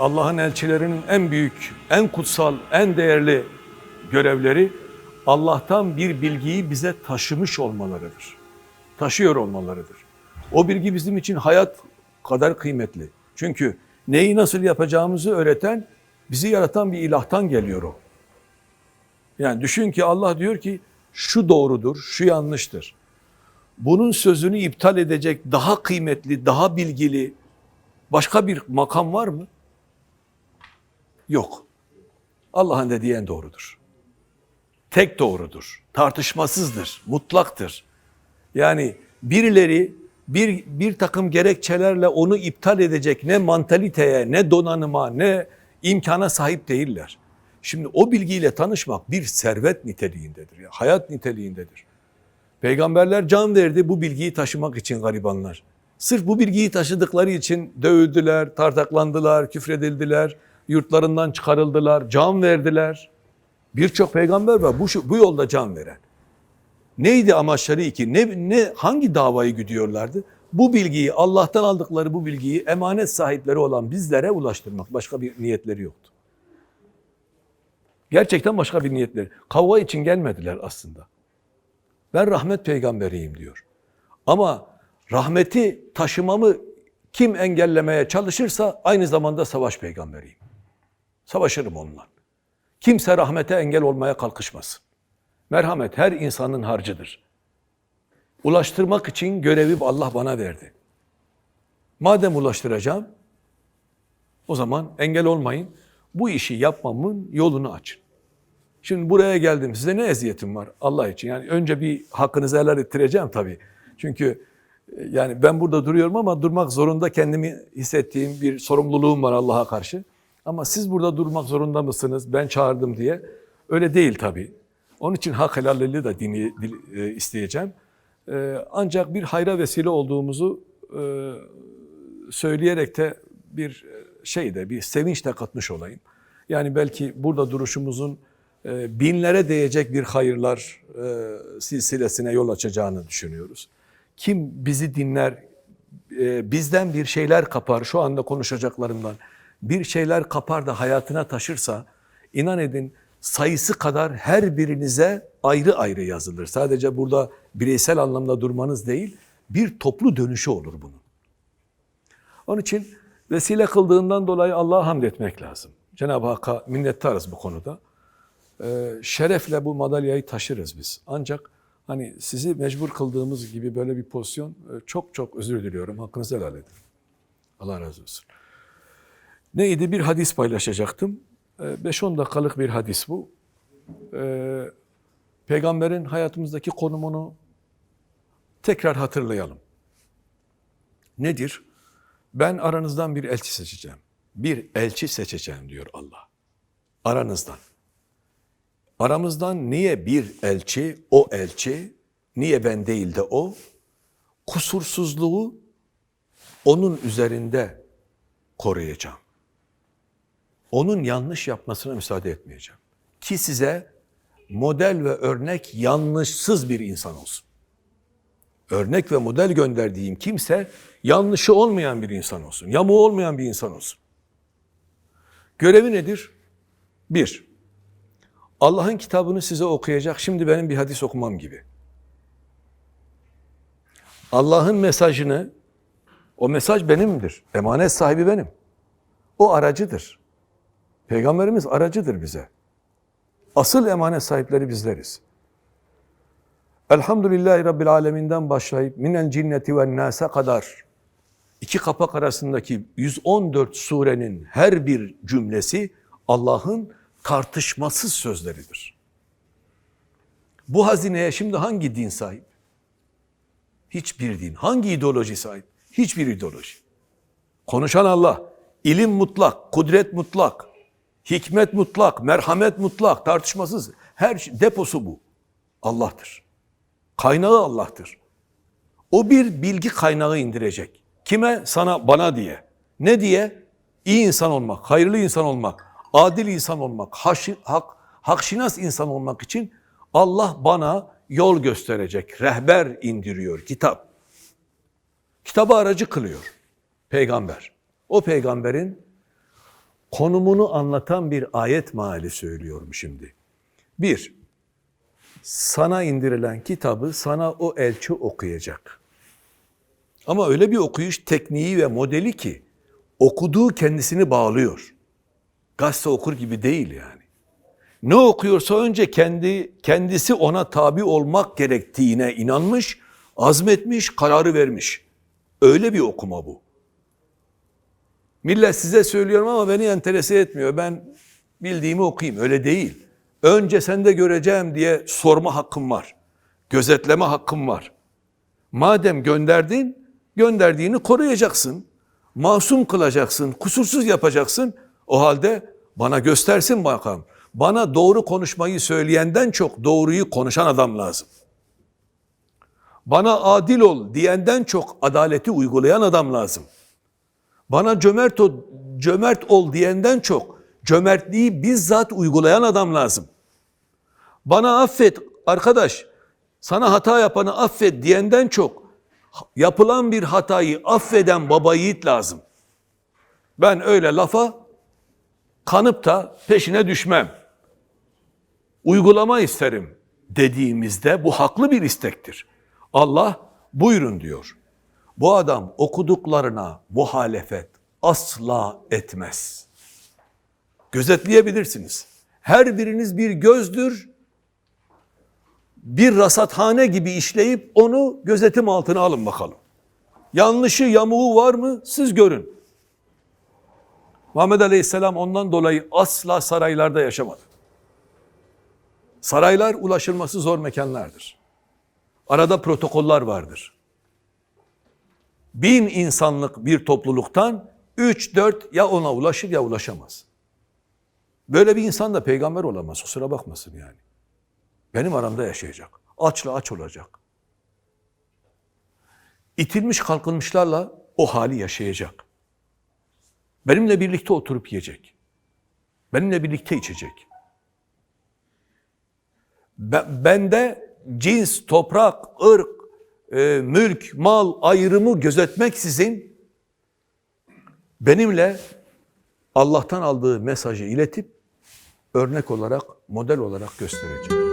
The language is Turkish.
Allah'ın elçilerinin en büyük, en kutsal, en değerli görevleri Allah'tan bir bilgiyi bize taşımış olmalarıdır. Taşıyor olmalarıdır. O bilgi bizim için hayat kadar kıymetli. Çünkü neyi nasıl yapacağımızı öğreten, bizi yaratan bir ilahtan geliyor o. Yani düşün ki Allah diyor ki şu doğrudur, şu yanlıştır. Bunun sözünü iptal edecek daha kıymetli, daha bilgili başka bir makam var mı? Yok. Allah'ın dediği en doğrudur. Tek doğrudur. Tartışmasızdır, mutlaktır. Yani birileri bir, bir takım gerekçelerle onu iptal edecek ne mantaliteye, ne donanıma, ne imkana sahip değiller. Şimdi o bilgiyle tanışmak bir servet niteliğindedir. Ya, hayat niteliğindedir. Peygamberler can verdi bu bilgiyi taşımak için garibanlar. Sırf bu bilgiyi taşıdıkları için dövüldüler, tartaklandılar, küfredildiler, yurtlarından çıkarıldılar, can verdiler. Birçok peygamber var bu, bu yolda can veren. Neydi amaçları iki? Ne, ne, hangi davayı güdüyorlardı? Bu bilgiyi, Allah'tan aldıkları bu bilgiyi emanet sahipleri olan bizlere ulaştırmak. Başka bir niyetleri yoktu. Gerçekten başka bir niyetleri. Kavga için gelmediler aslında. Ben rahmet peygamberiyim diyor. Ama rahmeti taşımamı kim engellemeye çalışırsa aynı zamanda savaş peygamberiyim. Savaşırım onunla. Kimse rahmete engel olmaya kalkışmasın. Merhamet her insanın harcıdır. Ulaştırmak için görevi Allah bana verdi. Madem ulaştıracağım, o zaman engel olmayın. Bu işi yapmamın yolunu açın. Şimdi buraya geldim. Size ne eziyetim var Allah için? Yani önce bir hakkınızı helal ettireceğim tabii. Çünkü yani ben burada duruyorum ama durmak zorunda kendimi hissettiğim bir sorumluluğum var Allah'a karşı. Ama siz burada durmak zorunda mısınız? Ben çağırdım diye. Öyle değil tabii. Onun için hak helalliği de dini, e, isteyeceğim. E, ancak bir hayra vesile olduğumuzu e, söyleyerek de bir şeyde, bir sevinçle katmış olayım. Yani belki burada duruşumuzun binlere değecek bir hayırlar e, silsilesine yol açacağını düşünüyoruz. Kim bizi dinler, bizden bir şeyler kapar, şu anda konuşacaklarımdan bir şeyler kapar da hayatına taşırsa, inan edin sayısı kadar her birinize ayrı ayrı yazılır. Sadece burada bireysel anlamda durmanız değil, bir toplu dönüşü olur bunun. Onun için vesile kıldığından dolayı Allah'a hamd etmek lazım. Cenab-ı Hakk'a minnettarız bu konuda. Ee, şerefle bu madalyayı taşırız biz. Ancak hani sizi mecbur kıldığımız gibi böyle bir pozisyon e, çok çok özür diliyorum. Hakkınızı helal edin. Allah razı olsun. Neydi? Bir hadis paylaşacaktım. 5-10 dakikalık bir hadis bu. Ee, peygamberin hayatımızdaki konumunu tekrar hatırlayalım. Nedir? Ben aranızdan bir elçi seçeceğim. Bir elçi seçeceğim diyor Allah. Aranızdan. Aramızdan niye bir elçi, o elçi, niye ben değil de o? Kusursuzluğu onun üzerinde koruyacağım. Onun yanlış yapmasına müsaade etmeyeceğim. Ki size model ve örnek yanlışsız bir insan olsun. Örnek ve model gönderdiğim kimse yanlışı olmayan bir insan olsun. Yamuğu olmayan bir insan olsun. Görevi nedir? Bir, Allah'ın kitabını size okuyacak. Şimdi benim bir hadis okumam gibi. Allah'ın mesajını, o mesaj benimdir. Emanet sahibi benim. O aracıdır. Peygamberimiz aracıdır bize. Asıl emanet sahipleri bizleriz. Elhamdülillahi Rabbil Aleminden başlayıp minel cinneti ve nase kadar iki kapak arasındaki 114 surenin her bir cümlesi Allah'ın tartışmasız sözleridir. Bu hazineye şimdi hangi din sahip? Hiçbir din. Hangi ideoloji sahip? Hiçbir ideoloji. Konuşan Allah. İlim mutlak, kudret mutlak, hikmet mutlak, merhamet mutlak, tartışmasız. Her şey, deposu bu. Allah'tır. Kaynağı Allah'tır. O bir bilgi kaynağı indirecek. Kime? Sana, bana diye. Ne diye? İyi insan olmak, hayırlı insan olmak, adil insan olmak, haşi, hak, hakşinas insan olmak için Allah bana yol gösterecek, rehber indiriyor kitap. Kitabı aracı kılıyor peygamber. O peygamberin konumunu anlatan bir ayet meali söylüyorum şimdi. Bir, sana indirilen kitabı sana o elçi okuyacak. Ama öyle bir okuyuş tekniği ve modeli ki okuduğu kendisini bağlıyor. Gazete okur gibi değil yani. Ne okuyorsa önce kendi kendisi ona tabi olmak gerektiğine inanmış, azmetmiş, kararı vermiş. Öyle bir okuma bu. Millet size söylüyorum ama beni enterese etmiyor. Ben bildiğimi okuyayım. Öyle değil. Önce sende göreceğim diye sorma hakkım var. Gözetleme hakkım var. Madem gönderdin, gönderdiğini koruyacaksın. Masum kılacaksın, kusursuz yapacaksın. O halde bana göstersin bakalım. Bana doğru konuşmayı söyleyenden çok doğruyu konuşan adam lazım. Bana adil ol diyenden çok adaleti uygulayan adam lazım. Bana cömert ol, cömert ol diyenden çok cömertliği bizzat uygulayan adam lazım. Bana affet arkadaş, sana hata yapanı affet diyenden çok yapılan bir hatayı affeden baba yiğit lazım. Ben öyle lafa kanıp da peşine düşmem. Uygulama isterim dediğimizde bu haklı bir istektir. Allah buyurun diyor. Bu adam okuduklarına muhalefet asla etmez. Gözetleyebilirsiniz. Her biriniz bir gözdür. Bir rasathane gibi işleyip onu gözetim altına alın bakalım. Yanlışı yamuğu var mı siz görün. Muhammed Aleyhisselam ondan dolayı asla saraylarda yaşamadı. Saraylar ulaşılması zor mekanlardır. Arada protokoller vardır. Bin insanlık bir topluluktan üç dört ya ona ulaşır ya ulaşamaz. Böyle bir insan da peygamber olamaz. Kusura bakmasın yani. Benim aramda yaşayacak. Açla aç olacak. İtilmiş kalkınmışlarla o hali yaşayacak. Benimle birlikte oturup yiyecek. Benimle birlikte içecek. Ben- Bende cins, toprak, ırk, e, mülk, mal ayrımı gözetmeksizin benimle Allah'tan aldığı mesajı iletip örnek olarak, model olarak gösterecek.